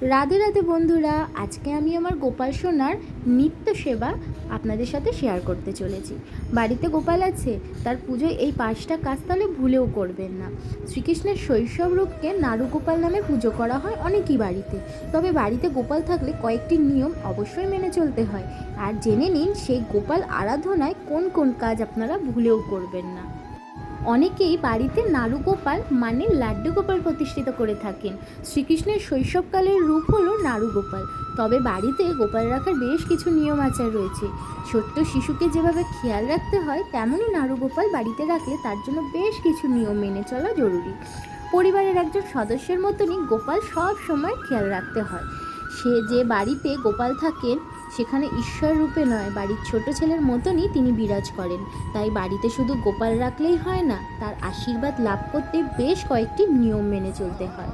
রাধে রাধে বন্ধুরা, আজকে আমি আমার গোপাল সোনার নিত্য সেবা আপনাদের সাথে শেয়ার করতে চলেছি। বাড়িতে গোপাল আছে, তার পুজোয় এই পাঁচটা কাজ তাহলে ভুলেও করবেন না। শ্রীকৃষ্ণের শৈশব রূপকে নারু গোপাল নামে পুজো করা হয় অনেকই বাড়িতে। তবে বাড়িতে গোপাল থাকলে কয়েকটি নিয়ম অবশ্যই মেনে চলতে হয়। আর জেনে নিন, সেই গোপাল আরাধনায় কোন কোন কাজ আপনারা ভুলেও করবেন না। অনেকেই বাড়িতে নাড়ু গোপাল মানে লাড্ডু গোপাল প্রতিষ্ঠিত করে থাকেন। শ্রীকৃষ্ণের শৈশবকালের রূপ হলো নাড়ু গোপাল তবে বাড়িতে গোপাল রাখার বেশ কিছু নিয়ম আচার রয়েছে। ছোট্ট শিশুকে যেভাবে খেয়াল রাখতে হয়, তেমনই নাড়ু গোপাল বাড়িতে রাখলে তার জন্য বেশ কিছু নিয়ম মেনে চলা জরুরি। পরিবারের একজন সদস্যের মতনই গোপাল সব সময় খেয়াল রাখতে হয়। সে যে বাড়িতে গোপাল থাকেন সেখানে ঈশ্বর রূপে নয়, বাড়ির ছোট ছেলের মতনই তিনি বিরাজ করেন। তাই বাড়িতে শুধু গোপাল রাখলেই হয় না, তার আশীর্বাদ লাভ করতে বেশ কয়েকটি নিয়ম মেনে চলতে হয়।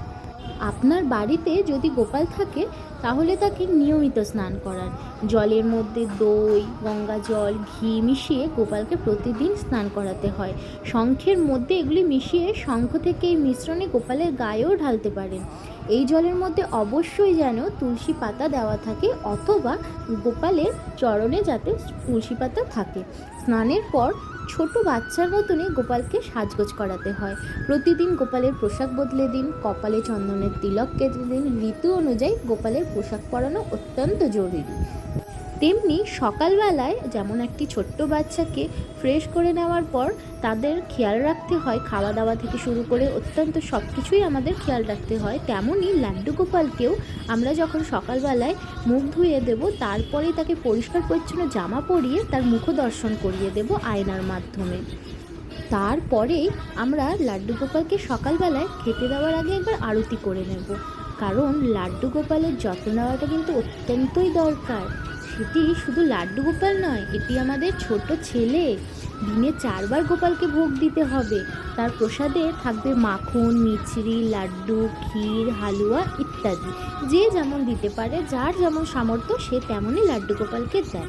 আপনার বাড়িতে যদি গোপাল থাকে, তাহলে তাকে নিয়মিত স্নান করান। জলের মধ্যে দই, গঙ্গা জল, ঘি মিশিয়ে গোপালকে প্রতিদিন স্নান করাতে হয়। শঙ্খের মধ্যে এগুলি মিশিয়ে শঙ্খ থেকে এই মিশ্রণে গোপালের গায়েও ঢালতে পারেন। এই জলের মধ্যে অবশ্যই যেন তুলসী পাতা দেওয়া থাকে অথবা গোপালের চরণে যাতে তুলসী পাতা থাকে। স্নানের পর ছোট বাচ্চার মতনই গোপালকে সাজগোজ করাতে হয়। প্রতিদিন গোপালের পোশাক বদলে দিন, কপালে চন্দনের তিলক কেটে দিন, ঋতু অনুযায়ী গোপালের পোশাক পরানো অত্যন্ত জরুরি। তেমনি সকালবেলায় যেমন একটি ছোট্ট বাচ্চাকে ফ্রেশ করে নেওয়ার পর তাদের খেয়াল রাখতে হয় খাওয়া দাওয়া থেকে শুরু করে অত্যন্ত সব কিছুই আমাদের খেয়াল রাখতে হয়। তেমনই লাড্ডু গোপালকেও আমরা যখন সকালবেলায় মুখ ধুয়ে দেব তারপরে তাকে পরিষ্কার পরিচ্ছন্ন জামা পরিয়ে তার মুখ দর্শন করিয়ে দেব আয়নার মাধ্যমে। তারপরেই আমরা লাড্ডু গোপালকে সকালবেলায় খেতে দেওয়ার আগে একবার আরতি করে নেব। কারণ লাড্ডু গোপালের যত্ন নেওয়াটা কিন্তু অত্যন্তই দরকার। সেটি শুধু লাড্ডু গোপাল নয়, এটি আমাদের ছোট ছেলে। দিনে চারবার গোপালকে ভোগ দিতে হবে। তার প্রসাদে থাকবে মাখন, মিছরি, লাড্ডু, ক্ষীর, হালুয়া ইত্যাদি। যে যেমন দিতে পারে, যার যেমন সামর্থ্য, সে তেমনই লাড্ডু গোপালকে দেয়।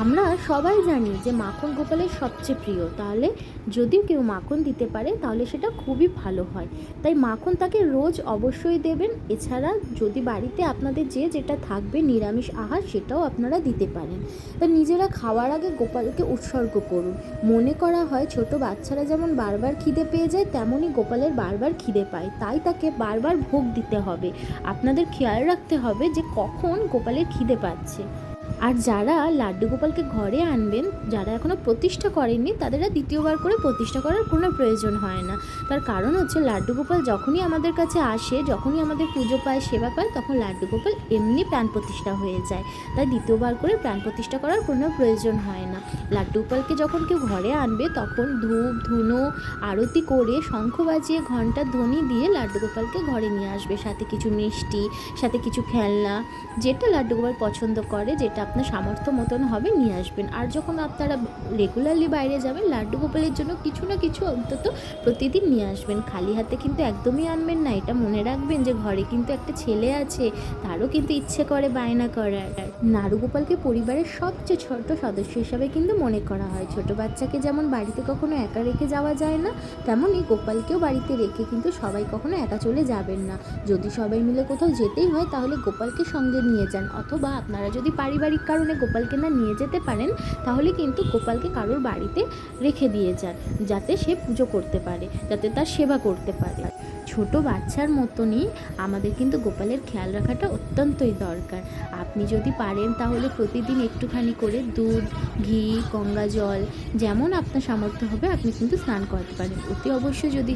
আমরা সবাই জানি যে মাখন গোপালের সবচেয়ে প্রিয়। তাহলে যদি কেউ মাখন দিতে পারে, তাহলে সেটা খুবই ভালো হয়। তাই মাখন তাকে রোজ অবশ্যই দেবেন। এছাড়া যদি বাড়িতে আপনাদের যে যেটা থাকবে, নিরামিষ আহার, সেটাও আপনারা দিতে পারেন। তা নিজেরা খাওয়ার আগে গোপালকে উৎসর্গ করুন। মনে করা হয় ছোট বাচ্চারা যেমন বারবার খিদে পেয়ে যায়, তেমনই গোপালের বারবার খিদে পায়। তাই তাকে বারবার ভোগ দিতে হবে। আপনাদের খেয়াল রাখতে হবে যে কখন গোপালের খিদে পাচ্ছে। আর যারা লাড্ডু গোপালকে ঘরে আনবেন, যারা এখনও প্রতিষ্ঠা করেননি, তাদের দ্বিতীয়বার করে প্রতিষ্ঠা করার কোনো প্রয়োজন হয় না। তার কারণ হচ্ছে লাড্ডু গোপাল যখনই আমাদের কাছে আসে, যখনই আমাদের পুজো পায়, সেবা পায়, তখন লাড্ডু গোপাল এমনি প্রাণ প্রতিষ্ঠা হয়ে যায়। তাই দ্বিতীয়বার করে প্রাণ প্রতিষ্ঠা করার কোনো প্রয়োজন হয় না। লাড্ডু গোপালকে যখন কেউ ঘরে আনবে, তখন ধূপ, ধুনো, আরতি করে শঙ্খ বাজিয়ে ঘণ্টার ধ্বনি দিয়ে লাড্ডু গোপালকে ঘরে নিয়ে আসবে। সাথে কিছু মিষ্টি, সাথে কিছু খেলনা, যেটা লাড্ডু গোপাল পছন্দ করে, যেটা আপনার সামর্থ্য মতন হবে, নিয়ে আসবেন। আর যখন আপনারা রেগুলারলি বাইরে যাবেন, লাড্ডু গোপালের জন্য কিছু না কিছু অন্তত প্রতিদিন নিয়ে আসবেন। খালি হাতে কিন্তু একদমই আনবেন না। এটা মনে রাখবেন যে ঘরে কিন্তু একটা ছেলে আছে, তারও কিন্তু ইচ্ছে করে বায়না করার। নাড়ু গোপালকে পরিবারের সবচেয়ে ছোট সদস্য হিসাবে কিন্তু মনে করা হয়। ছোট বাচ্চাকে যেমন বাড়িতে কখনো একা রেখে যাওয়া যায় না, তেমনই গোপালকেও বাড়িতে রেখে কিন্তু সবাই কখনো একা চলে যাবেন না। যদি সবাই মিলে কোথাও যেতেই হয়, তাহলে গোপালকে সঙ্গে নিয়ে যান। অথবা আপনারা যদি পারিবারিক কারণে গোপালকে না নিয়ে যেতে পারেন, তাহলে কিন্তু গোপালকে কারোর বাড়িতে রেখে দিয়ে যান, যাতে সে পুজো করতে পারে, যাতে তার সেবা করতে পারে। ছোট বাচ্চার মতনই আমাদের কিন্তু গোপালের খেয়াল রাখাটা অত্যন্তই দরকার। আপনি যদি পারেন তাহলে প্রতিদিন একটুখানি করে দুধ, ঘি, গঙ্গা জল যেমন আপনার সামর্থ্য হবে আপনি কিন্তু স্নান করাতে পারেন। অতি অবশ্যই যদি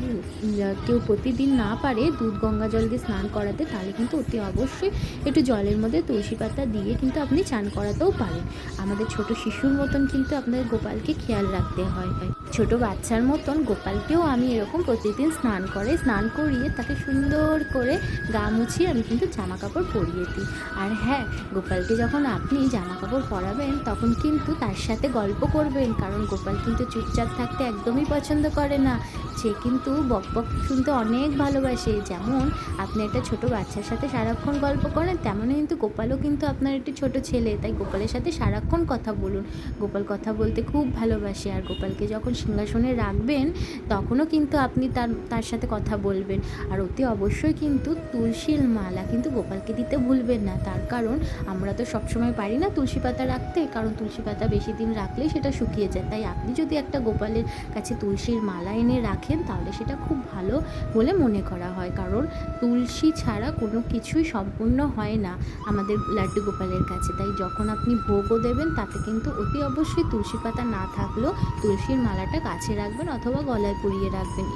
কেউ প্রতিদিন না পারে দুধ, গঙ্গা জল দিয়ে স্নান করাতে তাহলে কিন্তু অতি অবশ্যই একটু জলের মধ্যে তুলসী পাতা দিয়ে কিন্তু আপনি চান করাতেও পারেন। আমাদের ছোট শিশুর মতন কিন্তু আপনাদের গোপালকে খেয়াল রাখতে হয়। ছোট বাচ্চার মতন গোপালকেও আমি এরকম প্রতিদিন স্নান করে, স্নান করিয়ে তাকে সুন্দর করে গা মুছিয়ে আমি কিন্তু জামা কাপড় পরিয়ে দিই। আর হ্যাঁ গোপালকে যখন আপনি জামা কাপড় পরাবেন তখন কিন্তু তার সাথে গল্প করবেন, কারণ গোপাল কিন্তু চুপচাপ থাকতে একদমই পছন্দ করে না। সে কিন্তু বক বক শুনতে অনেক ভালোবাসে। যেমন আপনি একটা ছোট বাচ্চার সাথে সারাক্ষণ গল্প করেন তেমনই কিন্তু গোপালও কিন্তু আপনার একটি ছোট ছেলে। তাই গোপালের সাথে সারাক্ষণ কথা বলুন। গোপাল কথা বলতে খুব ভালোবাসে। আর গোপালকে যখন সিংহাসনে রাখবেন, তখনও কিন্তু আপনি তার তার সাথে কথা বলবেন। আর অতি অবশ্যই কিন্তু তুলসীর মালা কিন্তু গোপালকে দিতে ভুলবেন না। তার কারণ, আমরা তো সবসময় পারি না তুলসী পাতা রাখতে, কারণ তুলসী পাতা বেশি দিন রাখলেই সেটা শুকিয়ে যায়। তাই আপনি যদি একটা গোপালের কাছে তুলসীর মালা এনে রাখেন, তাহলে সেটা খুব ভালো বলে মনে করা হয়। কারণ তুলসী ছাড়া কোনো কিছুই সম্পূর্ণ হয় না আমাদের লাড্ডু গোপালের কাছে। তাই যখন আপনি ভোগও দেবেন, তাতে কিন্তু অতি অবশ্যই তুলসী পাতা না থাকলেও তুলসীর মালাটা কাছে রাখবেন অথবা গলায় পরিয়ে রাখবেন।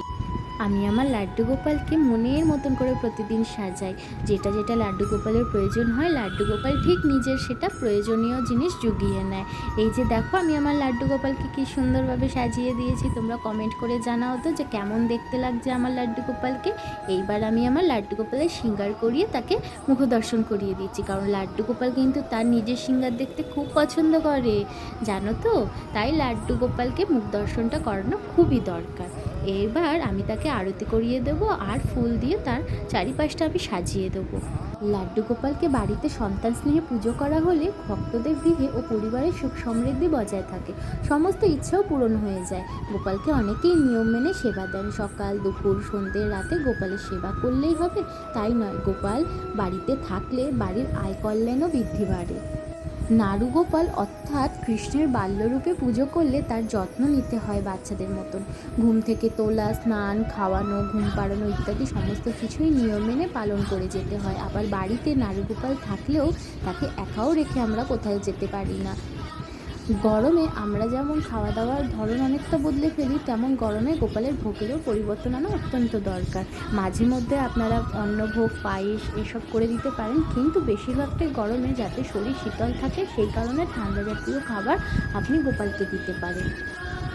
আমি আমার লাড্ডু গোপালকে মনের মতন করে প্রতিদিন সাজাই। যেটা যেটা লাড্ডু গোপালের প্রয়োজন হয়, লাড্ডু গোপাল ঠিক নিজের সেটা প্রয়োজনীয় জিনিস জুগিয়ে নেয়। এই যে দেখো, আমি আমার লাড্ডু গোপালকে কি সুন্দরভাবে সাজিয়ে দিয়েছি। তোমরা কমেন্ট করে জানাও তো যে কেমন দেখতে লাগছে আমার লাড্ডু গোপালকে। এইবার আমি আমার লাড্ডু গোপালের সিঙ্গার করিয়ে তাকে মুখদর্শন করিয়ে দিচ্ছি। কারণ লাড্ডু গোপাল কিন্তু তার নিজের সিঙ্গার দেখতে খুব পছন্দ করে। জানো তো, তাই লাড্ডু গোপালকে মুখ দর্শনটা করানো খুবই দরকার। এবার আমি তাকে আরতি করিয়ে দেবো আর ফুল দিয়ে তার চারিপাশটা আমি সাজিয়ে দেবো। লাড্ডু গোপালকে বাড়িতে সন্তান স্নেহে পুজো করা হলে ভক্তদের গৃহে ও পরিবারের সুখ সমৃদ্ধি বজায় থাকে। সমস্ত ইচ্ছাও পূরণ হয়ে যায়। গোপালকে অনেকেই নিয়ম মেনে সেবা দেন। সকাল, দুপুর, সন্ধ্যে, রাতে গোপালের সেবা করলেই হবে, তাই নয়। গোপাল বাড়িতে থাকলে বাড়ির আয় কল্যাণও বৃদ্ধি বাড়ে। নারুগোপাল অর্থাৎ কৃষ্ণের বাল্যরূপে পুজো করলে তার যত্ন নিতে হয় বাচ্চাদের মতন। ঘুম থেকে তোলা, স্নান, খাওয়ানো, ঘুম পাড়ানো ইত্যাদি সমস্ত কিছুই নিয়ম মেনে পালন করে যেতে হয়। আবার বাড়িতে নারুগোপাল থাকলেও তাকে একাও রেখে আমরা কোথাও যেতে পারি না। গরমে আমরা যেমন খাওয়া দাওয়ার ধরন অনেকটা বদলে ফেলি, তেমন গরমে গোপালের ভোগেরও পরিবর্তন আনা অত্যন্ত দরকার। মাঝে মধ্যে আপনারা অন্নভোগ, পায়েস এসব করে দিতে পারেন, কিন্তু বেশিরভাগটাই গরমে যাতে শরীর শীতল থাকে, সেই কারণে ঠান্ডা জাতীয় খাবার আপনি গোপালকে দিতে পারেন।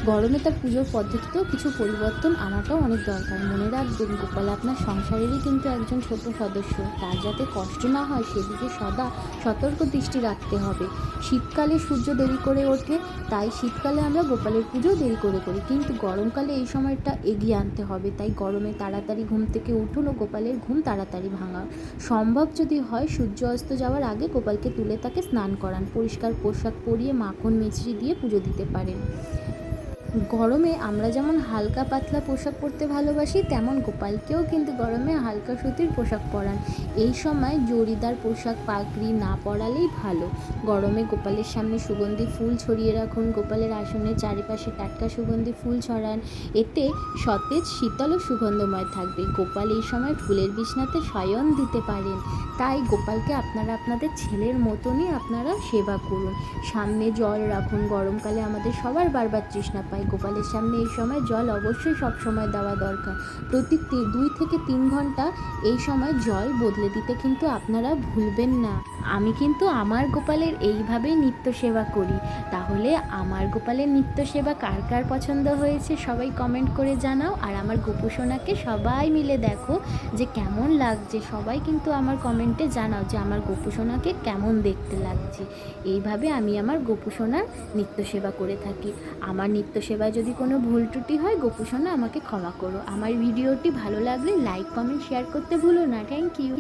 গরমে তার পুজোর পদ্ধতিতেও কিছু পরিবর্তন আনাটাও অনেক দরকার। মনে রাখবেন, গোপাল আপনার সংসারেরই কিন্তু একজন ছোট সদস্য। তার যাতে কষ্ট না হয়, সেদিকে সদা সতর্ক দৃষ্টি রাখতে হবে। শীতকালে সূর্য দেরি করে ওঠে, তাই শীতকালে আমরা গোপালের পুজো দেরি করে করি। কিন্তু গরমকালে এই সময়টা এগিয়ে আনতে হবে। তাই গরমে তাড়াতাড়ি ঘুম থেকে উঠুন ও গোপালের ঘুম তাড়াতাড়ি ভাঙা সম্ভব যদি হয়, সূর্য অস্ত যাওয়ার আগে গোপালকে তুলে তাকে স্নান করান। পরিষ্কার পোশাক পরিয়ে মাখন মিছরি দিয়ে পুজো দিতে পারেন। গরমে আমরা যেমন হালকা পাতলা পোশাক পরতে ভালোবাসি, তেমন গোপালকেও কিন্তু গরমে হালকা সুতির পোশাক পরান। এই সময় জরিদার পোশাক পাগড়ি না পরালেই ভালো। গরমে গোপালের সামনে সুগন্ধি ফুল ছড়িয়ে রাখুন, গোপালের আসনের চারিপাশে টাটকা সুগন্ধি ফুল ছড়ান। এতে সতেজ, শীতল ও সুগন্ধময় থাকবে। গোপাল এই সময় ফুলের বিছনাতে শয়ন দিতে পারেন। তাই গোপালকে আপনারা আপনাদের ছেলের মতনই আপনারা সেবা করুন। সামনে জল রাখুন, গরমকালে আমাদের সবার বারবার তৃষ্ণা গোপালের সামনে এই সময় জল অবশ্যই সব সময় দেওয়া দরকার। প্রতি দুই থেকে তিন ঘণ্টা এই সময় জল বদলে দিতে কিন্তু আপনারা ভুলবেন না। আমি কিন্তু আমার গোপালের এইভাবেই নিত্য সেবা করি। তাহলে আমার গোপালের নিত্য সেবা কার কার পছন্দ হয়েছে সবাই কমেন্ট করে জানাও। আর আমার গোপুসোনাকে সবাই মিলে দেখো যে কেমন লাগছে। সবাই কিন্তু আমার কমেন্টে জানাও যে আমার গোপুসোনাকে কেমন দেখতে লাগছে। এইভাবে আমি আমার গোপুসোনার নিত্য সেবা করে থাকি। আমার নিত্য সেবায় যদি কোনো ভুল ত্রুটি হয়, গোপুসোনা আমাকে ক্ষমা করো। আমার ভিডিওটি ভালো লাগলে লাইক কমেন্ট শেয়ার করতে ভুলো না। Thank you